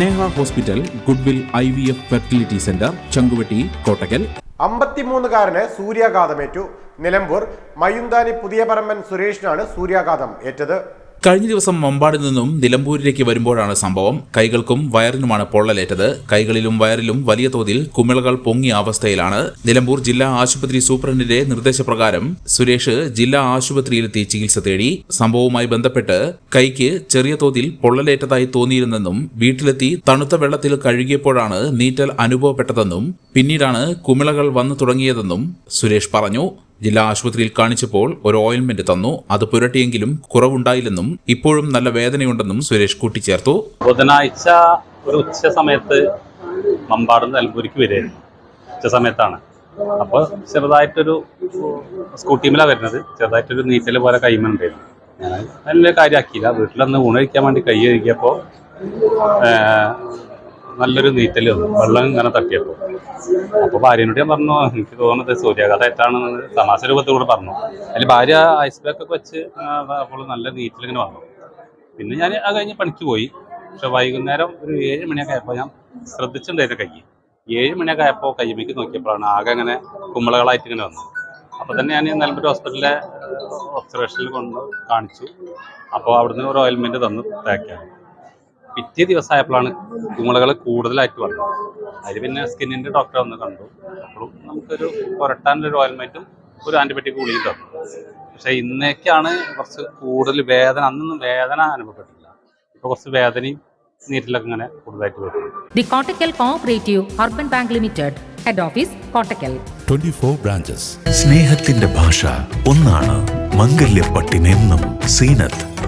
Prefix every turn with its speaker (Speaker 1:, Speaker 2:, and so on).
Speaker 1: Neha hospital goodwill I V F fertility centre Changuvetty Kottakkal.
Speaker 2: അമ്പത്തിമൂന്നുകാരന് സൂര്യാഘാതമേറ്റു. നിലമ്പൂർ മയുന്താനി പുതിയ പറമ്പൻ സുരേഷിനാണ് സൂര്യാഘാതം ഏറ്റത്.
Speaker 1: കഴിഞ്ഞ ദിവസം മമ്പാടിൽ നിന്നും നിലമ്പൂരിലേക്ക് വരുമ്പോഴാണ് സംഭവം. കൈകൾക്കും വയറിനുമാണ് പൊള്ളലേറ്റത്. കൈകളിലും വയറിലും വലിയ തോതിൽ കുമിളകൾ പൊങ്ങിയ അവസ്ഥയിലാണ്. നിലമ്പൂർ ജില്ലാ ആശുപത്രി സൂപ്രണ്ടിന്റെ നിർദ്ദേശപ്രകാരം സുരേഷ് ജില്ലാ ആശുപത്രിയിലെത്തി ചികിത്സ തേടി. സംഭവവുമായി ബന്ധപ്പെട്ട് കൈക്ക് ചെറിയ തോതിൽ പൊള്ളലേറ്റതായി തോന്നിയിരുന്നെന്നും വീട്ടിലെത്തി തണുത്ത വെള്ളത്തിൽ കഴുകിയപ്പോഴാണ് നീറ്റൽ അനുഭവപ്പെട്ടതെന്നും പിന്നീടാണ് കുമിളകൾ വന്നു തുടങ്ങിയതെന്നും സുരേഷ് പറഞ്ഞു. ജില്ലാ ആശുപത്രിയിൽ കാണിച്ചപ്പോൾ ഒരു ഓയിൽമെന്റ് തന്നു. അത് പുരട്ടിയെങ്കിലും കുറവുണ്ടായില്ലെന്നും ഇപ്പോഴും നല്ല വേദനയുണ്ടെന്നും സുരേഷ് കൂട്ടിച്ചേർത്തു.
Speaker 3: ബുധനാഴ്ച ഒരു ഉച്ച സമയത്ത് മമ്പാട് നിലമ്പൂരിക്ക് വരുമായിരുന്നു ഉച്ച സമയത്താണ്. അപ്പോൾ ചെറുതായിട്ടൊരു സ്കൂട്ടിമിലാണ് വരുന്നത്. ചെറുതായിട്ടൊരു നീറ്റൽ പോലെ കൈമുണ്ടായിരുന്നു ഞാൻ നല്ല കാര്യമാക്കിയില്ല വീട്ടിലൊന്ന് ഊണ് കഴിക്കാൻ വേണ്ടി കൈ കഴുകിയപ്പോൾ നല്ലൊരു നീറ്റൽ വന്നു. വെള്ളം ഇങ്ങനെ തട്ടിയപ്പോൾ അപ്പോൾ ഭാര്യനോട് ഞാൻ പറഞ്ഞു എനിക്ക് തോന്നുന്നത് സൂര്യാഘാതമായിട്ടാണെന്ന് തമാശ രൂപത്തിലൂടെ പറഞ്ഞു. അതിൽ ഭാര്യ ഐസ് പാക്ക് ഒക്കെ വെച്ച് അപ്പോൾ നല്ല നീറ്റൽ ഇങ്ങനെ വന്നു. പിന്നെ ഞാൻ അത് കഴിഞ്ഞ് പണിക്ക് പോയി. പക്ഷെ വൈകുന്നേരം ഒരു ഏഴ് മണിയൊക്കെ ആയപ്പോൾ ഞാൻ ശ്രദ്ധിച്ചിട്ടുണ്ടായിരുന്നു കൈ ഏഴ് മണിയൊക്കെ ആയപ്പോൾ കയ്യുമേക്ക് നോക്കിയപ്പോഴാണ് ആകെ അങ്ങനെ കുമ്പളകളായിട്ട് ഇങ്ങനെ വന്നു അപ്പോൾ തന്നെ ഞാൻ നിലമ്പൂർ ഹോസ്പിറ്റലിലെ ഒബ്സർവേഷനിൽ കൊണ്ട് കാണിച്ചു. അപ്പോൾ അവിടുന്ന് ഒരു ഓയിൽമെന്റ് തന്നു തേക്കാൻ പിറ്റേ ദിവസമായപ്പോഴാണ് കുമ്പളകൾ കൂടുതലായിട്ട് വന്നത്. അതിൽ പിന്നെ സ്കിന്നിന്റെ ഡോക്ടറെ വന്ന് കണ്ടു. അപ്പോഴും നമുക്കൊരു പുരട്ടാനൊരു ഓയിൽമെന്റും ഒരു ആന്റിബയോട്ടിക് ഗുളിയും തന്നു പക്ഷേ ഇന്നേക്കാണ് കുറച്ച് കൂടുതൽ വേദന അന്നൊന്നും വേദന അനുഭവപ്പെട്ടില്ല. ഇപ്പോൾ കുറച്ച് വേദനയും നീരിലൊക്കെ ഇങ്ങനെ കൂടുതലായിട്ട് വരും.
Speaker 4: The Kottakkal urban bank limited head office Kottakkal. Twenty
Speaker 5: 24 branches.
Speaker 6: സ്നേഹത്തിന്റെ ഭാഷ ഒന്നാണ് മംഗല്യപ്പട്ടിനെന്നും Zeenath.